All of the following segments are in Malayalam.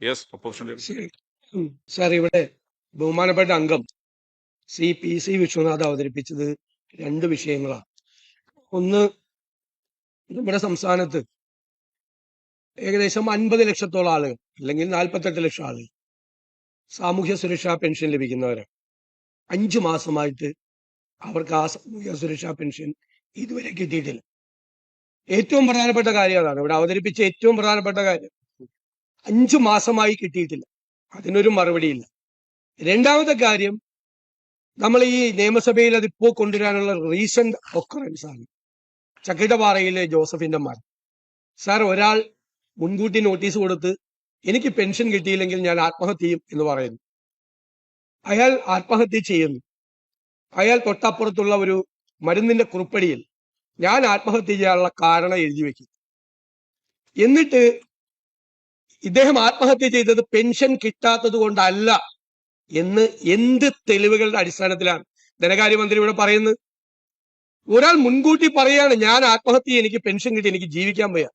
യെസ്. സാർ ഇവിടെ ബഹുമാനപ്പെട്ട അംഗം സി പി സി വിശ്വനാഥ് അവതരിപ്പിച്ചത് രണ്ട് വിഷയങ്ങളാണ് ഒന്ന് നമ്മുടെ സംസ്ഥാനത്ത് ഏകദേശം അൻപത് ലക്ഷത്തോളം ആളുകൾ അല്ലെങ്കിൽ നാൽപ്പത്തെട്ട് ലക്ഷം ആളുകൾ സാമൂഹ്യ സുരക്ഷാ പെൻഷൻ ലഭിക്കുന്നവരാണ് അഞ്ചു മാസമായിട്ട് അവർക്ക് ആ സാമൂഹ്യ സുരക്ഷാ പെൻഷൻ ഇതുവരെ കിട്ടിയിട്ടില്ല. ഏറ്റവും പ്രധാനപ്പെട്ട കാര്യം അതാണ്. ഇവിടെ അവതരിപ്പിച്ച ഏറ്റവും പ്രധാനപ്പെട്ട കാര്യം. അഞ്ചു മാസമായി കിട്ടിയിട്ടില്ല. അതിനൊരു മറുപടിയില്ല. രണ്ടാമത്തെ കാര്യം നമ്മൾ ഈ നിയമസഭയിൽ അതിപ്പോ കൊണ്ടുവരാനുള്ള റീസെന്റ് ഒക്കറൻസ് ആണ്. ചക്കിടപാറയിലെ ജോസഫിന്റെ മരണം. സാർ ഒരാൾ മുൻകൂട്ടി നോട്ടീസ് കൊടുത്ത് എനിക്ക് പെൻഷൻ കിട്ടിയില്ലെങ്കിൽ ഞാൻ ആത്മഹത്യ ചെയ്യും എന്ന് പറയുന്നു. അയാൾ ആത്മഹത്യ ചെയ്യുന്നു. അയാൾ തൊട്ടപ്പുറത്തുള്ള ഒരു മരുന്നിന്റെ കുറിപ്പടിയിൽ ഞാൻ ആത്മഹത്യ ചെയ്യാനുള്ള കാരണം എഴുതി വെക്കും എന്നിട്ട് ഇദ്ദേഹം ആത്മഹത്യ ചെയ്തത് പെൻഷൻ കിട്ടാത്തത് കൊണ്ടല്ല എന്ന് എന്ത് തെളിവുകളുടെ അടിസ്ഥാനത്തിലാണ്? ധനകാര്യമന്ത്രി ഇവിടെ പറയുന്നത് ഒരാൾ മുൻകൂട്ടി പറയാണ് ഞാൻ ആത്മഹത്യ എനിക്ക് പെൻഷൻ കിട്ടി എനിക്ക് ജീവിക്കാൻ വയ്യ.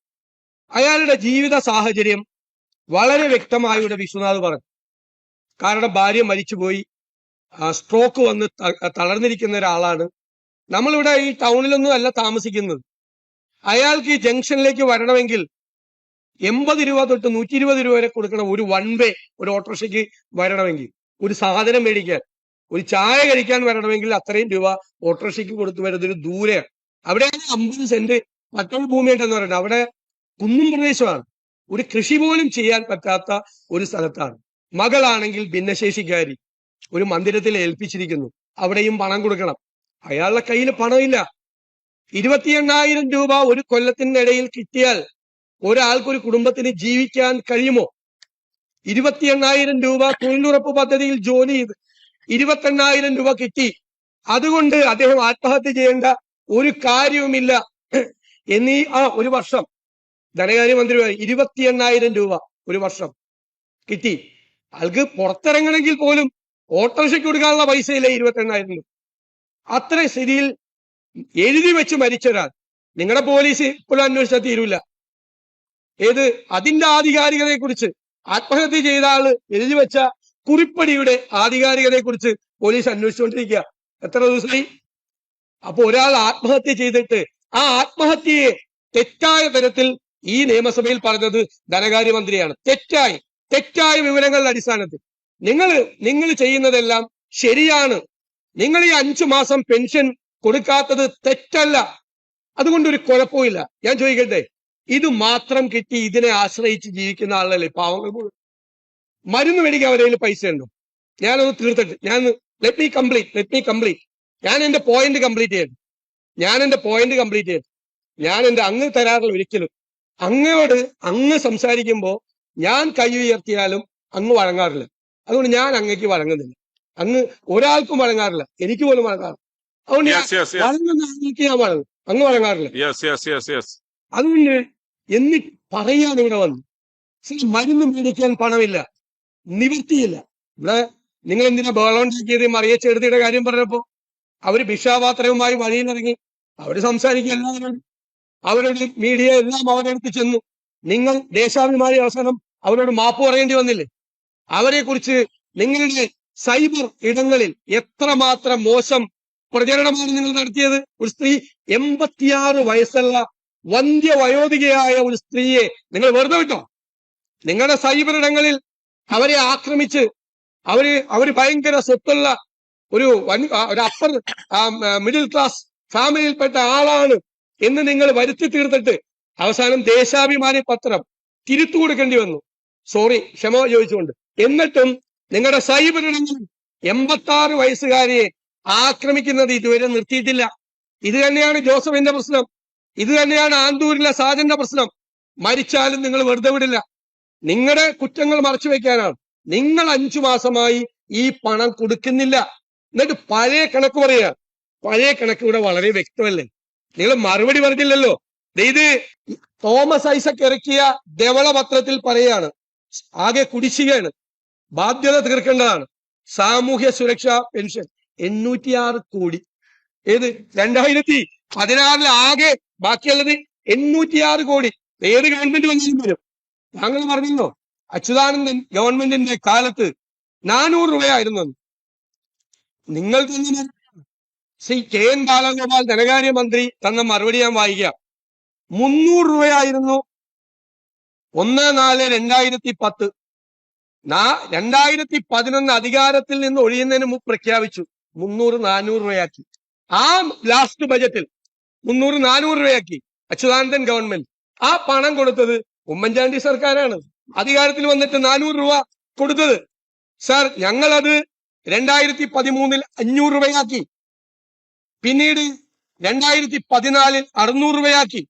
അയാളുടെ ജീവിത സാഹചര്യം വളരെ വ്യക്തമായി ഇവിടെ വിശ്വനാഥ് പറഞ്ഞു. കാരണം ഭാര്യ മരിച്ചുപോയി സ്ട്രോക്ക് വന്ന് തളർന്നിരിക്കുന്ന ഒരാളാണ്. നമ്മളിവിടെ ഈ ടൗണിലൊന്നും അല്ല താമസിക്കുന്നത്. അയാൾക്ക് ഈ ജംഗ്ഷനിലേക്ക് വരണമെങ്കിൽ എൺപത് രൂപ തൊട്ട് നൂറ്റി ഇരുപത് രൂപ വരെ കൊടുക്കണം ഒരു വൺ വേ ഒരു ഓട്ടോറിക്ഷയ്ക്ക് വരണമെങ്കിൽ. ഒരു സാധനം മേടിക്കാൻ ഒരു ചായ കഴിക്കാൻ വരണമെങ്കിൽ അത്രയും രൂപ ഓട്ടോറിക്ഷയ്ക്ക് കൊടുത്തു വരുന്നത് ഒരു ദൂരെയാണ്. അവിടെ അമ്പത് സെന്റ് പട്ടണ ഭൂമിയായിട്ടെന്ന് പറയുന്നത്. അവിടെ കുന്നും പ്രദേശമാണ്. ഒരു കൃഷി പോലും ചെയ്യാൻ പറ്റാത്ത ഒരു സ്ഥലത്താണ്. മകളാണെങ്കിൽ ഭിന്നശേഷിക്കാരി. ഒരു മന്ദിരത്തിൽ ഏൽപ്പിച്ചിരിക്കുന്നു. അവിടെയും പണം കൊടുക്കണം. അയാളുടെ കയ്യിൽ പണമില്ല. ഇരുപത്തി എണ്ണായിരം രൂപ ഒരു കൊല്ലത്തിനിടയിൽ കിട്ടിയാൽ ഒരാൾക്ക് ഒരു കുടുംബത്തിന് ജീവിക്കാൻ കഴിയുമോ? ഇരുപത്തി എണ്ണായിരം രൂപ തൊഴിലുറപ്പ് പദ്ധതിയിൽ ജോലി ചെയ്ത് ഇരുപത്തെണ്ണായിരം രൂപ കിട്ടി. അതുകൊണ്ട് അദ്ദേഹം ആത്മഹത്യ ചെയ്യേണ്ട ഒരു കാര്യവുമില്ല. എന്നീ ആ ഒരു വർഷം. ധനകാര്യമന്ത്രി ഇരുപത്തി എണ്ണായിരം രൂപ ഒരു വർഷം കിട്ടി. ആൾക്ക് പുറത്തിറങ്ങണമെങ്കിൽ പോലും ഓട്ടോറിക്ഷയ്ക്ക് കൊടുക്കാനുള്ള പൈസയില്ല ഇരുപത്തി എണ്ണായിരം രൂപ. അത്ര സ്ഥിതിയിൽ എഴുതി വെച്ച് മരിച്ച ഒരാൾ നിങ്ങളുടെ പോലീസ് ഇപ്പോഴും അന്വേഷിച്ചാൽ തീരൂല. ഏത് അതിന്റെ ആധികാരികതയെ കുറിച്ച് ആത്മഹത്യ ചെയ്ത ആൾ എഴുതി വെച്ച കുറിപ്പടിയുടെ ആധികാരികതയെ കുറിച്ച് പോലീസ് അന്വേഷിച്ചുകൊണ്ടിരിക്കുക. എത്ര ദിവസമായി? അപ്പൊ ഒരാൾ ആത്മഹത്യ ചെയ്തിട്ട് ആ ആത്മഹത്യയെ തെറ്റായ തരത്തിൽ ഈ നിയമസഭയിൽ പറഞ്ഞത് ധനകാര്യമന്ത്രിയാണ്. തെറ്റായി. തെറ്റായ വിവരങ്ങളുടെ അടിസ്ഥാനത്തിൽ. നിങ്ങൾ നിങ്ങൾ ചെയ്യുന്നതെല്ലാം ശരിയാണ്. നിങ്ങൾ ഈ അഞ്ചു മാസം പെൻഷൻ കൊടുക്കാത്തത് തെറ്റല്ല. അതുകൊണ്ട് ഒരു കുഴപ്പമില്ല ഞാൻ ചോദിക്കട്ടെ? ഇത് മാത്രം കിട്ടി ഇതിനെ ആശ്രയിച്ച് ജീവിക്കുന്ന ആളല്ലേ പാവങ്ങൾ മുഴുവൻ. മരുന്ന് മേടിക്കാൻ അവരെ കയ്യിൽ പൈസ ഉണ്ടോ? ഞാനൊന്ന് തീർത്തിട്ട് ഞാൻ let me complete let me complete ഞാൻ എന്റെ പോയിന്റ് കംപ്ലീറ്റ് ചെയ്തു ഞാൻ എന്റെ പോയിന്റ് കംപ്ലീറ്റ് ചെയ്തു ഞാൻ എന്റെ അങ്ങ് തരാറില്ല ഒരിക്കലും അങ്ങയോട് അങ്ങ് സംസാരിക്കുമ്പോൾ ഞാൻ കൈ ഉയർത്തിയാലും അങ്ങ് വഴങ്ങാറില്ല. അതുകൊണ്ട് ഞാൻ അങ്ങേക്ക് വഴങ്ങുന്നില്ല. അങ്ങ് ഒരാൾക്കും വഴങ്ങാറില്ല. എനിക്ക് പോലും വഴങ്ങാറില്ല. അതുകൊണ്ട് വഴങ്ങുന്ന ആൾക്ക് ഞാൻ വഴങ്ങും. അങ്ങ് വഴങ്ങാറില്ല. അതുകൊണ്ട് എന്നി പറയാൻ ഇവിടെ വന്നു. മരുന്ന് മേടിക്കാൻ പണമില്ല. നിവൃത്തിയില്ല. ഇവിടെ നിങ്ങൾ എന്തിനാ ബഹളമുണ്ടാക്കിയത് മറിയ ചെറുതിയുടെ കാര്യം പറഞ്ഞപ്പോ അവർ ഭിക്ഷാപാത്രവുമായി വഴിയിലിറങ്ങി അവർ സംസാരിക്കുക എല്ലാവരും അവരുടെ മീഡിയ എല്ലാം അവരെടുത്ത് ചെന്നു. നിങ്ങൾ ദേശാഭിമാനി അവസാനം അവരോട് മാപ്പ് പറയേണ്ടി വന്നില്ലേ? അവരെ കുറിച്ച് നിങ്ങളുടെ സൈബർ ഇടങ്ങളിൽ എത്രമാത്രം മോശം പ്രചരണമാണ് നിങ്ങൾ നടത്തിയത്? ഒരു സ്ത്രീ എൺപത്തിയാറ് വയസ്സുള്ള വന്ധ്യ വയോധികയായ ഒരു സ്ത്രീയെ നിങ്ങൾ വെറുതെ വിട്ടോ. നിങ്ങളുടെ സൈബർ ഇടങ്ങളിൽ അവരെ ആക്രമിച്ച് അവർ അവർ ഭയങ്കര സ്വത്തുള്ള ഒരു ഒരു അപ്പർ മിഡിൽ ക്ലാസ് ഫാമിലിയിൽപ്പെട്ട ആളാണ് എന്ന് നിങ്ങൾ വരുത്തി തീർത്തിട്ട് അവസാനം ദേശാഭിമാനി പത്രം തിരുത്തു കൊടുക്കേണ്ടി വന്നു. സോറി ക്ഷമ ചോദിച്ചുകൊണ്ട്. എന്നിട്ടും നിങ്ങളുടെ സൈബർ ഇടങ്ങളിൽ എൺപത്തി ആറ് വയസ്സുകാരിയെ ആക്രമിക്കുന്നത് ഇതുവരെ നിർത്തിയിട്ടില്ല. ഇത് തന്നെയാണ് ജോസഫിന്റെ പ്രശ്നം. ഇത് തന്നെയാണ് ആന്തൂരിലെ സാജന്റെ പ്രശ്നം. മരിച്ചാലും നിങ്ങൾ വെറുതെ വിടില്ല. നിങ്ങളുടെ കുറ്റങ്ങൾ മറച്ചു വെക്കാനാണ് നിങ്ങൾ അഞ്ചു മാസമായി ഈ പണം കൊടുക്കുന്നില്ല. എന്നിട്ട് പഴയ കണക്ക് പറയുക. പഴയ കണക്ക് ഇവിടെ വളരെ വ്യക്തമല്ലേ? നിങ്ങൾ മറുപടി പറഞ്ഞില്ലല്ലോ. ഇത് തോമസ് ഐസക് ഇറക്കിയ ധവളപത്രത്തിൽ പറയാണ് ആകെ കുടിശ്ശികയാണ്. ബാധ്യത തീർക്കേണ്ടതാണ്. സാമൂഹ്യ സുരക്ഷാ പെൻഷൻ എണ്ണൂറ്റിയാറ് കോടി. ഏത്? രണ്ടായിരത്തി പതിനാറിൽ ആകെ ബാക്കിയുള്ളത് എണ്ണൂറ്റിയാറ് കോടി. ഏത് ഗവൺമെന്റ് വന്നാലും വരും? താങ്കൾ പറഞ്ഞല്ലോ അച്യുതാനന്ദൻ ഗവൺമെന്റിന്റെ കാലത്ത് നാനൂറ് രൂപയായിരുന്നു നിങ്ങൾ തന്നെ ശ്രീ കെ എൻ ബാലഗോപാൽ ധനകാര്യമന്ത്രി തന്ന മറുപടി ഞാൻ വായിക്കാം. മുന്നൂറ് രൂപയായിരുന്നു ഒന്ന് നാല് രണ്ടായിരത്തി പത്ത് രണ്ടായിരത്തി പതിനൊന്ന് അധികാരത്തിൽ നിന്ന് ഒഴിയുന്നതിന് മുമ്പ് പ്രഖ്യാപിച്ചു. മുന്നൂറ് നാനൂറ് രൂപയാക്കി. ആ ലാസ്റ്റ് ബജറ്റിൽ മുന്നൂറ് നാനൂറ് രൂപയാക്കി. അച്യുതാനന്ദൻ ഗവൺമെന്റ്. ആ പണം കൊടുത്തത് ഉമ്മൻചാണ്ടി സർക്കാരാണ്. അധികാരത്തിൽ വന്നിട്ട് നാനൂറ് രൂപ കൊടുത്തത്. സാർ ഞങ്ങളത് രണ്ടായിരത്തി പതിമൂന്നിൽ അഞ്ഞൂറ് രൂപയാക്കി. പിന്നീട് രണ്ടായിരത്തി പതിനാലിൽ അറുന്നൂറ് രൂപയാക്കി.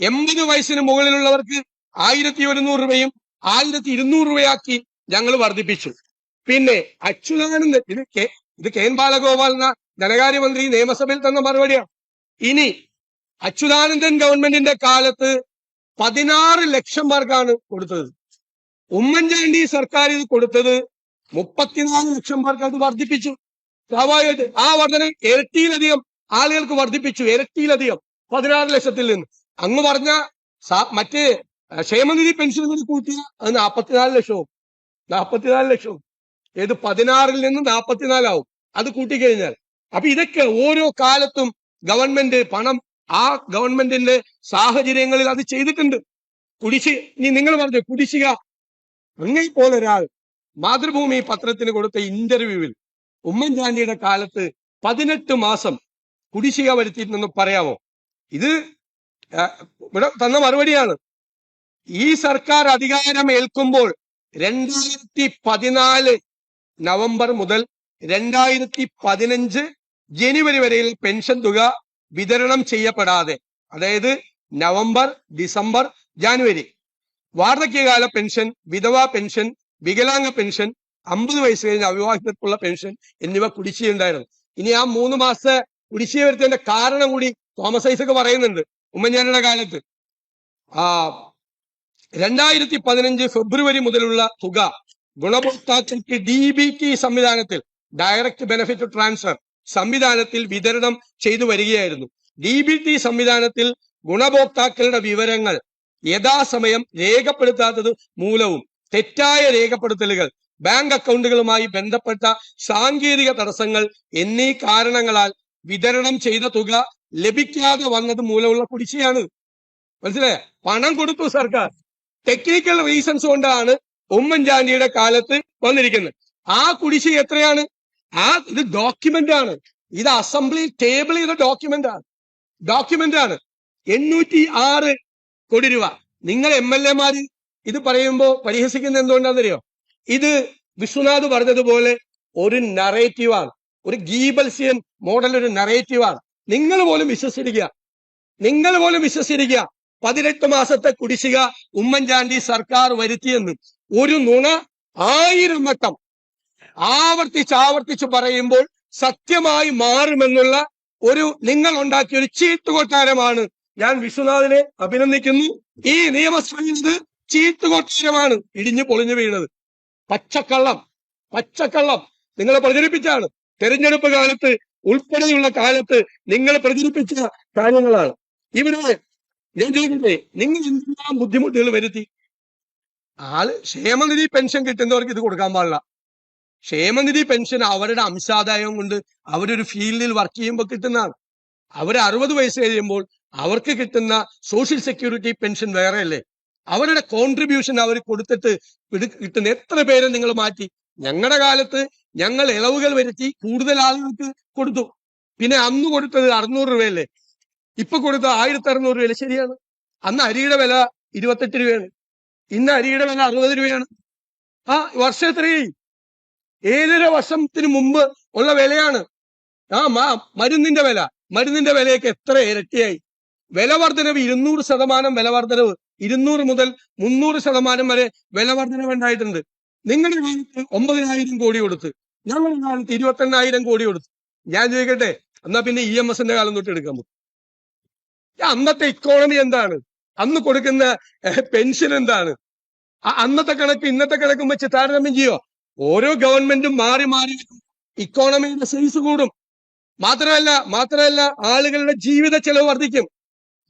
എൺപത് വയസ്സിന് മുകളിലുള്ളവർക്ക് ആയിരത്തി ഒരുന്നൂറ് രൂപയും ആയിരത്തി ഇരുന്നൂറ് രൂപയാക്കി ഞങ്ങൾ വർദ്ധിപ്പിച്ചു. പിന്നെ അച്യുതാനന്ദൻ ഇത് കെ ഇത് കെ എൻ ബാലഗോപാൽ എന്ന ധനകാര്യമന്ത്രി നിയമസഭയിൽ തന്ന മറുപടിയാണ്. ഇനി അച്യുതാനന്ദൻ ഗവൺമെന്റിന്റെ കാലത്ത് പതിനാറ് ലക്ഷം പേർക്കാണ് കൊടുത്തത്. ഉമ്മൻചാണ്ടി സർക്കാർ ഇത് കൊടുത്തത് മുപ്പത്തിനാല് ലക്ഷം പേർക്ക് അത് വർദ്ധിപ്പിച്ചു. സ്വാഭാവികമായിട്ട് ആ വർധന ഇരട്ടിയിലധികം ആളുകൾക്ക് വർദ്ധിപ്പിച്ചു ഇരട്ടിയിലധികം പതിനാറ് ലക്ഷത്തിൽ നിന്ന്. അങ്ങ് പറഞ്ഞ മറ്റേ ക്ഷേമനിധി പെൻഷൻ കൂടി കൂട്ടിയ അത് നാൽപ്പത്തിനാല് ലക്ഷവും. നാൽപ്പത്തിനാല് ലക്ഷവും. ഏത് പതിനാറിൽ നിന്ന് നാൽപ്പത്തിനാലാവും അത് കൂട്ടിക്കഴിഞ്ഞാൽ. അപ്പൊ ഇതൊക്കെ ഓരോ കാലത്തും ഗവൺമെന്റ് പണം ആ ഗവൺമെന്റിന്റെ സാഹചര്യങ്ങളിൽ അത് ചെയ്തിട്ടുണ്ട്. കുടിശ്ശിക ഇനി നിങ്ങൾ പറഞ്ഞു കുടിശ്ശിക. അങ്ങനെ ഒരാൾ മാതൃഭൂമി പത്രത്തിന് കൊടുത്ത ഇന്റർവ്യൂവിൽ ഉമ്മൻചാണ്ടിയുടെ കാലത്ത് പതിനെട്ട് മാസം കുടിശ്ശിക വരുത്തിയിട്ടുണ്ടെന്ന് പറയാമോ? ഇത് ഇവിടെ തന്ന മറുപടിയാണ്. ഈ സർക്കാർ അധികാരം ഏൽക്കുമ്പോൾ രണ്ടായിരത്തി പതിനാല് നവംബർ മുതൽ രണ്ടായിരത്തി പതിനഞ്ച് ജനുവരി വരെയിൽ പെൻഷൻ തുക വിതരണം ചെയ്യപ്പെടാതെ അതായത് നവംബർ ഡിസംബർ ജാനുവരി. വാർദ്ധക്യകാല പെൻഷൻ വിധവാ പെൻഷൻ വികലാംഗ പെൻഷൻ അമ്പത് വയസ്സ് കഴിഞ്ഞ അവിവാഹിതർക്കുള്ള പെൻഷൻ എന്നിവ കുടിശ്ശിയുണ്ടായിരുന്നു ഇനി ആ മൂന്ന് മാസത്തെ കുടിശ്ശിക വരുത്തതിന്റെ കാരണം കൂടി തോമസ് ഐസക് പറയുന്നുണ്ട് ഉമ്മൻചാണ്ടിയുടെ കാലത്ത്. ആ രണ്ടായിരത്തി പതിനഞ്ച് ഫെബ്രുവരി മുതലുള്ള തുക ഗുണഭോക്താക്കൾക്ക് ഡി ബി ടി സംവിധാനത്തിൽ ഡയറക്റ്റ് ബെനിഫിറ്റ് ട്രാൻസ്ഫർ സംവിധാനത്തിൽ വിതരണം ചെയ്തു വരികയായിരുന്നു. ഡി ബി ടി സംവിധാനത്തിൽ ഗുണഭോക്താക്കളുടെ വിവരങ്ങൾ യഥാസമയം രേഖപ്പെടുത്താത്തത് മൂലവും തെറ്റായ രേഖപ്പെടുത്തലുകൾ ബാങ്ക് അക്കൗണ്ടുകളുമായി ബന്ധപ്പെട്ട സാങ്കേതിക തടസ്സങ്ങൾ എന്നീ കാരണങ്ങളാൽ വിതരണം ചെയ്ത തുക ലഭിക്കാതെ വന്നത് മൂലമുള്ള കുടിശ്ശിയാണ്. മനസ്സിലായ? പണം കൊടുത്തു സർക്കാർ. ടെക്നിക്കൽ റീസൺസ് കൊണ്ടാണ് ഉമ്മൻചാണ്ടിയുടെ കാലത്ത് വന്നിരിക്കുന്നത്. ആ കുടിശ്ശിക എത്രയാണ്? ആ ഇത് ഡോക്യുമെന്റ് ആണ്. ഇത് അസംബ്ലി ടേബിൾ ചെയ്ത ഡോക്യുമെന്റ് ആണ്. ഡോക്യുമെന്റ് ആണ്. എണ്ണൂറ്റി ആറ് കോടി രൂപ. നിങ്ങൾ എം എൽ എമാര് ഇത് പറയുമ്പോൾ പരിഹസിക്കുന്നത് എന്തുകൊണ്ടാണെന്നറിയോ? ഇത് വിശ്വനാഥ് പറഞ്ഞതുപോലെ ഒരു നറേറ്റീവാണ് ഒരു ഗീബൽസിയൻ മോഡൽ ഒരു നറേറ്റീവാണ് നിങ്ങൾ പോലും വിശ്വസിച്ചിരിക്കുക. നിങ്ങൾ പോലും വിശ്വസിച്ചിരിക്കുക. പതിനെട്ട് മാസത്തെ കുടിശ്ശിക ഉമ്മൻചാണ്ടി സർക്കാർ വരുത്തിയെന്ന്. ഒരു നുണ ആയിരം വട്ടം. ആവർത്തിച്ച് ആവർത്തിച്ച് പറയുമ്പോൾ സത്യമായി മാറുമെന്നുള്ള ഒരു നിങ്ങൾ ഉണ്ടാക്കിയ ഒരു ചീത്തുകൊട്ടാരമാണ് ഞാൻ വിശ്വനാഥിനെ അഭിനന്ദിക്കുന്നു. ഈ നിയമസഭയിൽ ചീത്തുകൊട്ടാരമാണ് കൊട്ടാരമാണ് ഇടിഞ്ഞു പൊളിഞ്ഞു വീണത്. പച്ചക്കള്ളം പച്ചക്കള്ളം നിങ്ങൾ പ്രചരിപ്പിച്ചാണ്. തെരഞ്ഞെടുപ്പ് കാലത്ത് ഉൾപ്പെടെയുള്ള കാലത്ത് നിങ്ങൾ പ്രചരിപ്പിച്ച കാര്യങ്ങളാണ്. ഇവിടെ ഞാൻ ചോദിക്കട്ടെ നിങ്ങൾ എന്തെല്ലാം ബുദ്ധിമുട്ടുകൾ വരുത്തി? ആൾ ക്ഷേമനിധി പെൻഷൻ കിട്ടുന്നവർക്ക് ഇത് കൊടുക്കാൻ പാടില്ല. ക്ഷേമനിധി പെൻഷൻ അവരുടെ അംശാദായം കൊണ്ട് അവരൊരു ഫീൽഡിൽ വർക്ക് ചെയ്യുമ്പോൾ കിട്ടുന്നതാണ്. അവർ അറുപത് വയസ്സ് കഴിയുമ്പോൾ അവർക്ക് കിട്ടുന്ന സോഷ്യൽ സെക്യൂരിറ്റി പെൻഷൻ വേറെയല്ലേ? അവരുടെ കോൺട്രിബ്യൂഷൻ അവർ കൊടുത്തിട്ട് കിട്ടുന്ന എത്ര പേരെ നിങ്ങൾ മാറ്റി? ഞങ്ങളുടെ കാലത്ത് ഞങ്ങൾ ഇളവുകൾ വരുത്തി കൂടുതൽ ആളുകൾക്ക് കൊടുത്തു. പിന്നെ അന്ന് കൊടുത്തത് അറുന്നൂറ് രൂപയല്ലേ? ഇപ്പൊ കൊടുത്ത ആയിരത്തി അറുന്നൂറ് രൂപയല്ലേ? ശരിയാണ്. അന്ന് അരിയുടെ വില ഇരുപത്തെട്ട് രൂപയാണ്. ഇന്ന് അരിയുടെ വില അറുപത് രൂപയാണ്. ആ വർഷം എത്രയായി? ഏഴര വർഷത്തിന് മുമ്പ് ഉള്ള വിലയാണ്. ആ മാ മരുന്നിന്റെ വില. മരുന്നിന്റെ വിലയൊക്കെ എത്ര ഇരട്ടിയായി. വില വർധനവ് ഇരുന്നൂറ് ശതമാനം വില വർധനവ് ഇരുന്നൂറ് മുതൽ മുന്നൂറ് ശതമാനം വരെ വില വർധനവ് ഉണ്ടായിട്ടുണ്ട്. നിങ്ങളുടെ കാലത്ത് ഒമ്പതിനായിരം കോടി കൊടുത്ത് ഞങ്ങളുടെ കാലത്ത് ഇരുപത്തെണ്ണായിരം കോടി കൊടുത്ത്. ഞാൻ ചോദിക്കട്ടെ എന്നാ പിന്നെ ഇ എം എസിന്റെ കാലം തൊട്ട് എടുക്കാൻ പറ്റും. അന്നത്തെ ഇക്കോണമി എന്താണ്? അന്ന് കൊടുക്കുന്ന പെൻഷൻ എന്താണ്? അന്നത്തെ കണക്ക് ഇന്നത്തെ കണക്കും വെച്ച് താരതമ്യം ചെയ്യോ? ഓരോ ഗവൺമെന്റും മാറി മാറി ഇക്കോണമിയുടെ സൈസ് കൂടും. മാത്രമല്ല മാത്രമല്ല ആളുകളുടെ ജീവിത ചെലവ് വർദ്ധിക്കും.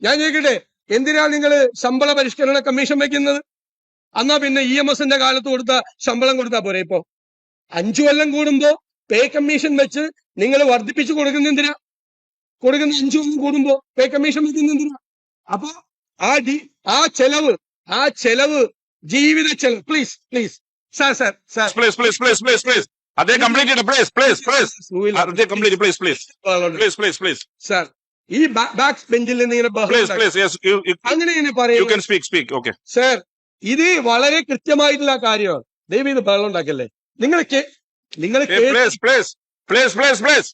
ഞാൻ ചോദിക്കട്ടെ എന്തിനാണ് നിങ്ങൾ ശമ്പള പരിഷ്കരണ കമ്മീഷൻ വെക്കുന്നത്? എന്നാ പിന്നെ ഇ എം എസിന്റെ കാലത്ത് കൊടുത്ത ശമ്പളം കൊടുത്താ പോരെ ഇപ്പോ? അഞ്ചു കൊല്ലം കൂടുമ്പോ പേ കമ്മീഷൻ വെച്ച് നിങ്ങൾ വർദ്ധിപ്പിച്ചു കൊടുക്കുന്ന എന്തിനാ? കൊടുക്കുന്ന അഞ്ചു കൊല്ലം കൂടുമ്പോ പേ കമ്മീഷൻ വെക്കുന്ന എന്തിനാ? അപ്പൊ ആ ഡി ആ ചെലവ് ആ ചെലവ് ജീവിത ചെലവ് please please sir sir sir please please please please please അതേ complete please please please complete please please please please please sir ഈ ബാക്ക് ബെഞ്ചിൽ നിന്ന് ഇങ്ങനെ അങ്ങനെ പറയും സ്പീക്ക് സ്പീക്ക് ഓക്കെ സാർ ഇത് വളരെ കൃത്യമായിട്ടുള്ള കാര്യമാണ്. ദൈവം ഇത് ബഹളം ഉണ്ടാക്കല്ലേ? നിങ്ങൾ നിങ്ങൾ please please please please please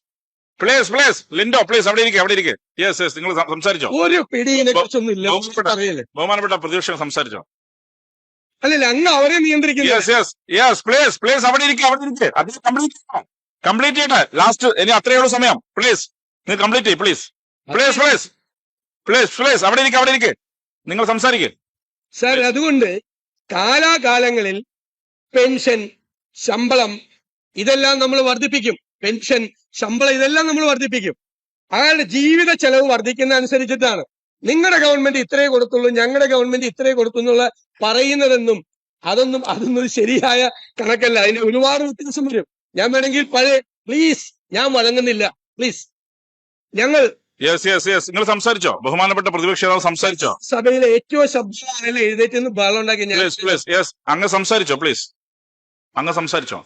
please please Lindo please അവിടെ ഇരിക്കെ അവിടെ ഇരിക്കെ. യെസ് യെസ് നിങ്ങൾ സംസാരിച്ചോ? ഒരു പിടിയെ കുറിച്ചൊന്നും ഇല്ല. ബഹുമാനപ്പെട്ട- പ്രതീക്ഷ ബഹുമാനപ്പെട്ട പ്രതിപക്ഷം സംസാരിച്ചോ? അല്ലല്ല അങ്ങ് അവരെ നിയന്ത്രിക്കുന്നത്. പ്ലീസ് പ്ലീസ് അവിടെ അവിടെ അത് കംപ്ലീറ്റ് ചെയ്യണം കംപ്ലീറ്റ് ചെയ്യട്ടെ. ലാസ്റ്റ് ഇനി അത്രയേ ഉള്ളൂ സമയം. പ്ലീസ് നിങ്ങൾ കംപ്ലീറ്റ് ചെയ്യ് please please please please please അവിടെ അവിടെ നിങ്ങൾ സാർ അതുകൊണ്ട് കാലാകാലങ്ങളിൽ പെൻഷൻ ശമ്പളം ഇതെല്ലാം നമ്മൾ വർദ്ധിപ്പിക്കും. പെൻഷൻ ശമ്പളം ഇതെല്ലാം നമ്മൾ വർദ്ധിപ്പിക്കും. അയാളുടെ ജീവിത ചെലവ് വർദ്ധിക്കുന്ന അനുസരിച്ചിട്ടാണ് നിങ്ങളുടെ ഗവൺമെന്റ് ഇത്രേ കൊടുത്തുള്ളൂ ഞങ്ങളുടെ ഗവൺമെന്റ് ഇത്രേ കൊടുത്തു എന്നുള്ള പറയുന്നതെന്നും അതൊന്നും അതൊന്നും ശരിയായ കണക്കല്ല. അതിന് ഒരുപാട് വ്യത്യാസം വരും. ഞാൻ വേണമെങ്കിൽ പഴയ പ്ലീസ് ഞാൻ വഴങ്ങുന്നില്ല. പ്ലീസ് ഞങ്ങൾ യെസ് യെസ് യെസ് നിങ്ങൾ സംസാരിച്ചോ? ബഹുമാനപ്പെട്ട പ്രതിപക്ഷ നേതാവ് സംസാരിച്ചോ? സഭയിലെ ഏറ്റവും ശബ്ദം എഴുതേറ്റെന്ന് ബഹളം ഉണ്ടാക്കി ഞാൻ. അങ്ങ് സംസാരിച്ചോ പ്ലീസ് അങ്ങ് സംസാരിച്ചോ.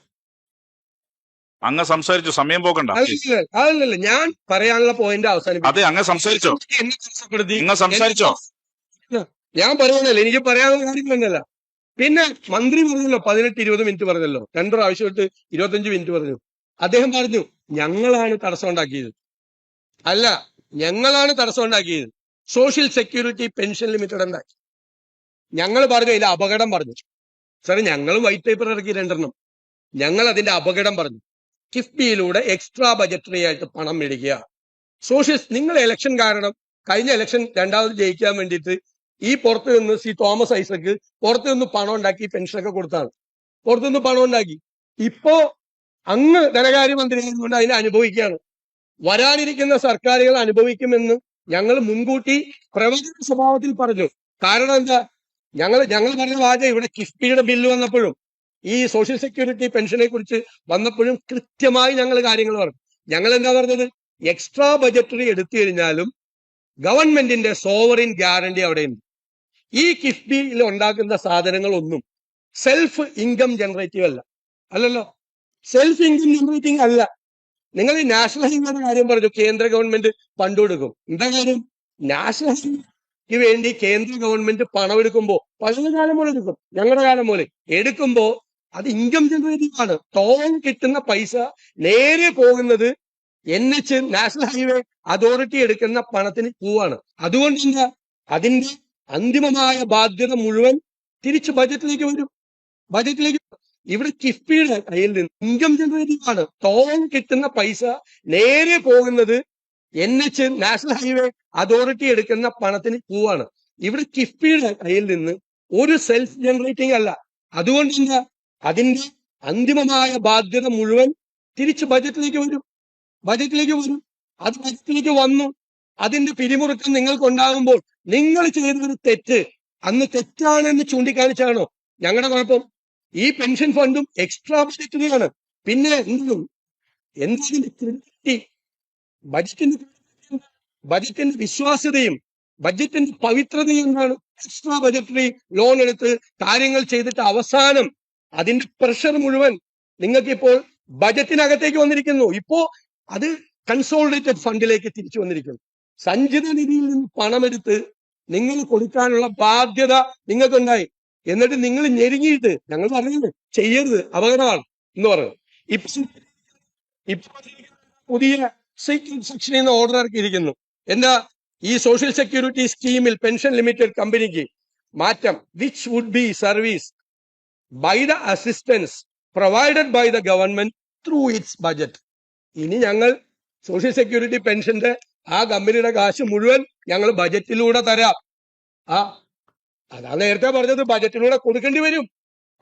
അങ്ങ് സംസാരിച്ചു സമയം പോകണ്ട അതല്ലല്ല ഞാൻ പറയാനുള്ള പോയിന്റ് അവസാനിപ്പിക്കും. അതെ അങ്ങ് സംസാരിച്ചോ. നിങ്ങൾ സംസാരിച്ചോ. ഞാൻ പറയുന്നില്ല എനിക്ക് പറയാനുള്ള കാര്യം തന്നെയല്ല പിന്നെ മന്ത്രി പറഞ്ഞല്ലോ പതിനെട്ട് ഇരുപത് മിനിറ്റ് പറഞ്ഞല്ലോ. രണ്ടു പ്രാവശ്യമായിട്ട് ഇരുപത്തഞ്ച് മിനിറ്റ് പറഞ്ഞു. അദ്ദേഹം പറഞ്ഞു ഞങ്ങളാണ് തടസ്സം ഉണ്ടാക്കിയത്. അല്ല ഞങ്ങളാണ് തടസ്സം ഉണ്ടാക്കിയത്. സോഷ്യൽ സെക്യൂരിറ്റി പെൻഷൻ ലിമിറ്റഡ് ഉണ്ടാക്കി. ഞങ്ങൾ പറഞ്ഞു അതിന്റെ അപകടം പറഞ്ഞു. സാറേ ഞങ്ങളും വൈറ്റ് പേപ്പർ ഇറക്കി രണ്ടെണ്ണം. ഞങ്ങൾ അതിന്റെ അപകടം പറഞ്ഞു. കിഫ്ബിയിലൂടെ എക്സ്ട്രാ ബജറ്ററി ആയിട്ട് പണം മേടിക്കുക. സോഷ്യസ് നിങ്ങൾ ഇലക്ഷൻ കാരണം കഴിഞ്ഞ ഇലക്ഷൻ രണ്ടാമത് ജയിക്കാൻ വേണ്ടിയിട്ട് ഈ പുറത്ത് നിന്ന് സി തോമസ് ഐസക്ക് പുറത്ത് നിന്ന് പണം ഉണ്ടാക്കി പെൻഷനൊക്കെ കൊടുത്താണ്. പുറത്തു നിന്ന് പണം ഉണ്ടാക്കി. ഇപ്പോ അങ്ങ് ധനകാര്യമന്ത്രി കൊണ്ട് അതിനെ അനുഭവിക്കുകയാണ്. വരാനിരിക്കുന്ന സർക്കാരുകൾ അനുഭവിക്കുമെന്ന് ഞങ്ങൾ മുൻകൂട്ടി പ്രവചന സ്വഭാവത്തിൽ പറഞ്ഞു. കാരണം എന്താ? ഞങ്ങൾ ഞങ്ങൾ പറഞ്ഞ വാചകം ഇവിടെ കിഫ്ബിയുടെ ബില്ല് വന്നപ്പോഴും ഈ സോഷ്യൽ സെക്യൂരിറ്റി പെൻഷനെ കുറിച്ച് വന്നപ്പോഴും കൃത്യമായി ഞങ്ങൾ കാര്യങ്ങൾ പറഞ്ഞു. ഞങ്ങൾ എന്താ പറഞ്ഞത്? എക്സ്ട്രാ ബജറ്ററി എടുത്തു കഴിഞ്ഞാലും ഗവൺമെന്റിന്റെ സോവറിൻ ഗ്യാരണ്ടി അവിടെയുണ്ട്. ഈ കിഫ്ബിയിൽ ഉണ്ടാക്കുന്ന സാധനങ്ങളൊന്നും സെൽഫ് ഇൻകം ജനറേറ്റീവ് അല്ല. അല്ലല്ലോ? സെൽഫ് ഇൻകം ജനറേറ്റിംഗ് അല്ല. നിങ്ങൾ നാഷണൽ ഹൈവേയുടെ കാര്യം പറഞ്ഞു കേന്ദ്ര ഗവൺമെന്റ് ഫണ്ട് കൊടുക്കും. എന്താ കാര്യം? നാഷണൽ ഹൈവേക്ക് വേണ്ടി കേന്ദ്ര ഗവൺമെന്റ് പണം എടുക്കുമ്പോൾ പഴയ കാലം പോലെ എടുക്കും. ഞങ്ങളുടെ കാലം പോലെ എടുക്കുമ്പോ അത് ഇൻകം ജനറേറ്റീവ് ആണ്. ടോൾ കിട്ടുന്ന പൈസ നേരെ പോകുന്നത് N H national highway authority എടുക്കുന്ന പണത്തിന് പോവാണ്. അതുകൊണ്ട് എന്താ? അതിന്റെ അന്തിമമായ ബാധ്യത മുഴുവൻ തിരിച്ച് ബജറ്റിലേക്ക് വരും. ബജറ്റിലേക്ക് ഇവിടെ കിഫ്ബിയുടെ കയ്യിൽ നിന്ന് ഇൻകം ജനറേറ്റീവ് ആണ്. ടോൾ കിട്ടുന്ന പൈസ നേരെ പോകുന്നത് N H national highway authority എടുക്കുന്ന പണത്തിന് പോവാണ്. ഇവിടെ കിഫ്ബിയുടെ കയ്യിൽ നിന്ന് ഒരു സെൽഫ് ജനറേറ്റിംഗ് അല്ല. അതുകൊണ്ട് എന്താ? അതിന്റെ അന്തിമമായ ബാധ്യത മുഴുവൻ തിരിച്ച് ബജറ്റിലേക്ക് വരും. ബജറ്റിലേക്ക് വരും. അത് ബജറ്റിലേക്ക് വന്നു. അതിന്റെ പിരിമുറുക്കം നിങ്ങൾക്ക് ഉണ്ടാകുമ്പോൾ നിങ്ങൾ ചെയ്തൊരു തെറ്റ് അന്ന് തെറ്റാണെന്ന് ചൂണ്ടിക്കാണിച്ചാണോ? ഞങ്ങളുടെ കുഴപ്പം. ഈ പെൻഷൻ ഫണ്ടും എക്സ്ട്രാ ബജറ്ററിയാണ് പിന്നെ എന്തും? എന്തിന്റെ ക്രെഡിറ്റി ബജറ്റിന്റെ ബജറ്റിന്റെ വിശ്വാസ്യതയും ബജറ്റിന്റെ പവിത്രതയും എന്താണ് എക്സ്ട്രാ ബജറ്ററി ലോൺ എടുത്ത് കാര്യങ്ങൾ ചെയ്തിട്ട് അവസാനം അതിന്റെ പ്രഷർ മുഴുവൻ നിങ്ങൾക്ക് ഇപ്പോൾ ബജറ്റിനകത്തേക്ക് വന്നിരിക്കുന്നു. ഇപ്പോ അത് കൺസോളിഡേറ്റഡ് ഫണ്ടിലേക്ക് തിരിച്ചു വന്നിരിക്കുന്നു. സഞ്ചിത നിധിയിൽ നിന്ന് പണമെടുത്ത് നിങ്ങൾ കൊടുക്കാനുള്ള ബാധ്യത നിങ്ങൾക്കുണ്ടായി. എന്നിട്ട് നിങ്ങൾ ഞെരുങ്ങിയിട്ട് ഞങ്ങൾ പറയുന്നത് ചെയ്യരുത് അപകടമാണ് എന്ന് പറഞ്ഞു. ഇപ്പൊ ഇപ്പൊ പുതിയ സീക്രട്ട് സെക്ഷനിൽ നിന്ന് ഓർഡർ ഇറക്കിയിരിക്കുന്നു. എന്താ? ഈ സോഷ്യൽ സെക്യൂരിറ്റി സ്കീമിൽ പെൻഷൻ ലിമിറ്റഡ് കമ്പനിക്ക് മാറ്റം. Which would be service by the assistance provided by the government through its budget ഇനി ഞങ്ങൾ സോഷ്യൽ സെക്യൂരിറ്റി പെൻഷന്റെ ആ കമ്പനിയുടെ കാശ് മുഴുവൻ ഞങ്ങൾ ബജറ്റിലൂടെ തരാം. ആ അതാ നേരത്തെ പറഞ്ഞത്. ബജറ്റിലൂടെ കൊടുക്കേണ്ടി വരും.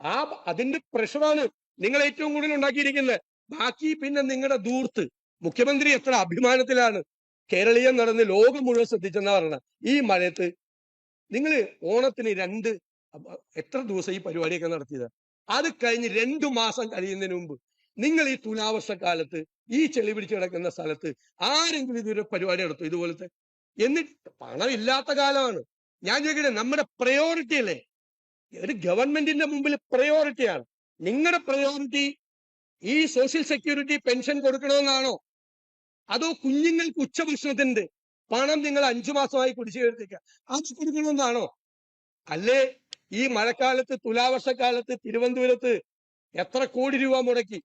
ആ അതിന്റെ പ്രഷറാണ് നിങ്ങൾ ഏറ്റവും കൂടുതൽ ഉണ്ടാക്കിയിരിക്കുന്നത്. ബാക്കി പിന്നെ നിങ്ങളുടെ ദൂർത്ത് മുഖ്യമന്ത്രി എത്ര അഭിമാനത്തിലാണ് കേരളീയം നടന്ന് ലോകം മുഴുവൻ ശ്രദ്ധിച്ചെന്നാ പറഞ്ഞ ഈ മഴയത്ത് നിങ്ങൾ ഓണത്തിന് രണ്ട് എത്ര ദിവസം ഈ പരിപാടിയൊക്കെ നടത്തിയത്? അത് കഴിഞ്ഞ് രണ്ടു മാസം കഴിയുന്നതിന് മുമ്പ് നിങ്ങൾ ഈ തുലാവർഷ കാലത്ത് ഈ ചെളി പിടിച്ച് കിടക്കുന്ന സ്ഥലത്ത് ആരെങ്കിലും ഇതൊരു പരിപാടി നടത്തും ഇതുപോലത്തെ? എന്നിട്ട് പണം ഇല്ലാത്ത കാലമാണ്. ഞാൻ ചോദിക്കട്ടെ നമ്മുടെ പ്രയോറിറ്റി അല്ലേ? ഒരു ഗവൺമെന്റിന്റെ മുമ്പിൽ പ്രയോറിറ്റിയാണ് നിങ്ങളുടെ പ്രയോറിറ്റി ഈ സോഷ്യൽ സെക്യൂരിറ്റി പെൻഷൻ കൊടുക്കണമെന്നാണോ? അതോ കുഞ്ഞുങ്ങൾക്ക് ഉച്ചഭക്ഷണത്തിന്റെ പണം നിങ്ങൾ അഞ്ചു മാസമായി കുടിശ്ശിക അത് കൊടുക്കണമെന്നാണോ? അല്ലേ? ഈ മഴക്കാലത്ത് തുലാവർഷക്കാലത്ത് തിരുവനന്തപുരത്ത് എത്ര കോടി രൂപ മുടക്കി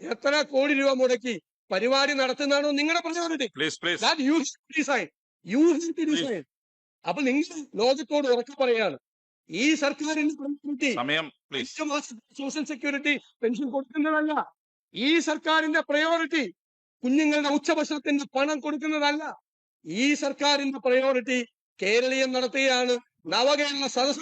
എത്ര കോടി രൂപ മുടക്കി പരിപാടി നടത്തുന്നതാണോ നിങ്ങളുടെ പ്രചോദനത്തിൽ? അപ്പൊ നിങ്ങൾ ലോകത്തോട് ഉറക്കെ പറയാണ് ഈ സർക്കാരിന്റെ സോഷ്യൽ സെക്യൂരിറ്റി പെൻഷൻ കൊടുക്കുന്നതല്ല. ഈ സർക്കാരിന്റെ പ്രയോറിറ്റി കുഞ്ഞുങ്ങളുടെ ഉച്ചഭക്ഷണത്തിന്റെ പണം കൊടുക്കുന്നതല്ല. ഈ സർക്കാരിന്റെ പ്രയോറിറ്റി കേരളീയം നടത്തുകയാണ്. നവകേരള സദസ്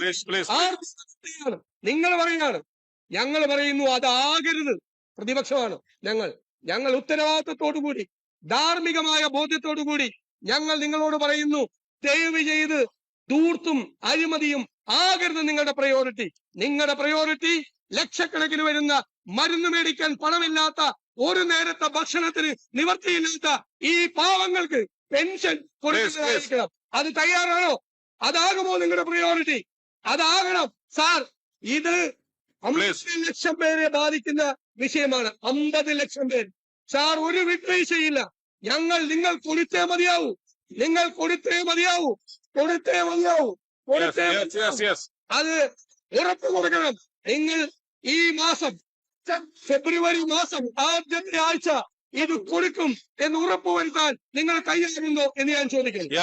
നിങ്ങൾ പറയുകയാണ്. ഞങ്ങൾ പറയുന്നു അതാകരുത് പ്രതിപക്ഷമാണ് ഞങ്ങൾ. ഞങ്ങൾ ഉത്തരവാദിത്വത്തോടു കൂടി ധാർമ്മികമായ ബോധ്യത്തോടു കൂടി ഞങ്ങൾ നിങ്ങളോട് പറയുന്നു ദയവ് ചെയ്ത് ദൂർത്തും അഴിമതിയും ആകരുത് നിങ്ങളുടെ പ്രയോറിറ്റി നിങ്ങളുടെ പ്രയോറിറ്റി ലക്ഷക്കണക്കിന് വരുന്ന മരുന്ന് മേടിക്കാൻ പണമില്ലാത്ത ഒരു നേരത്തെ ഭക്ഷണത്തിന് നിവർത്തിയില്ലാത്ത ഈ പാവങ്ങൾക്ക് പെൻഷൻ കൊടുക്കുന്നതായിരിക്കണം. അത് തയ്യാറാണോ? അതാകുമോ നിങ്ങളുടെ പ്രയോറിറ്റി അതാകണം സാർ ഇത്. അമ്പത് ലക്ഷം പേരെ ബാധിക്കുന്ന വിഷയമാണ്. അമ്പത് ലക്ഷം പേര് സാർ ഒരു വിട്ടുവീഴ്ചയില്ല ഞങ്ങൾ നിങ്ങൾ കൊടുത്തേ മതിയാവൂ. നിങ്ങൾ കൊടുത്തേ മതിയാവൂ. കൊടുത്തേ മതിയാവൂ. കൊടുത്തേ അത് ഉറപ്പ് കൊടുക്കണം. നിങ്ങൾ ഈ മാസം ഫെബ്രുവരി മാസം ആദ്യത്തെ ആഴ്ച ഇത് കൊടുക്കും എന്ന് ഉറപ്പ് വരുത്താൻ നിങ്ങൾ തയ്യാറുണ്ടോ എന്ന് ഞാൻ ചോദിക്കുന്നു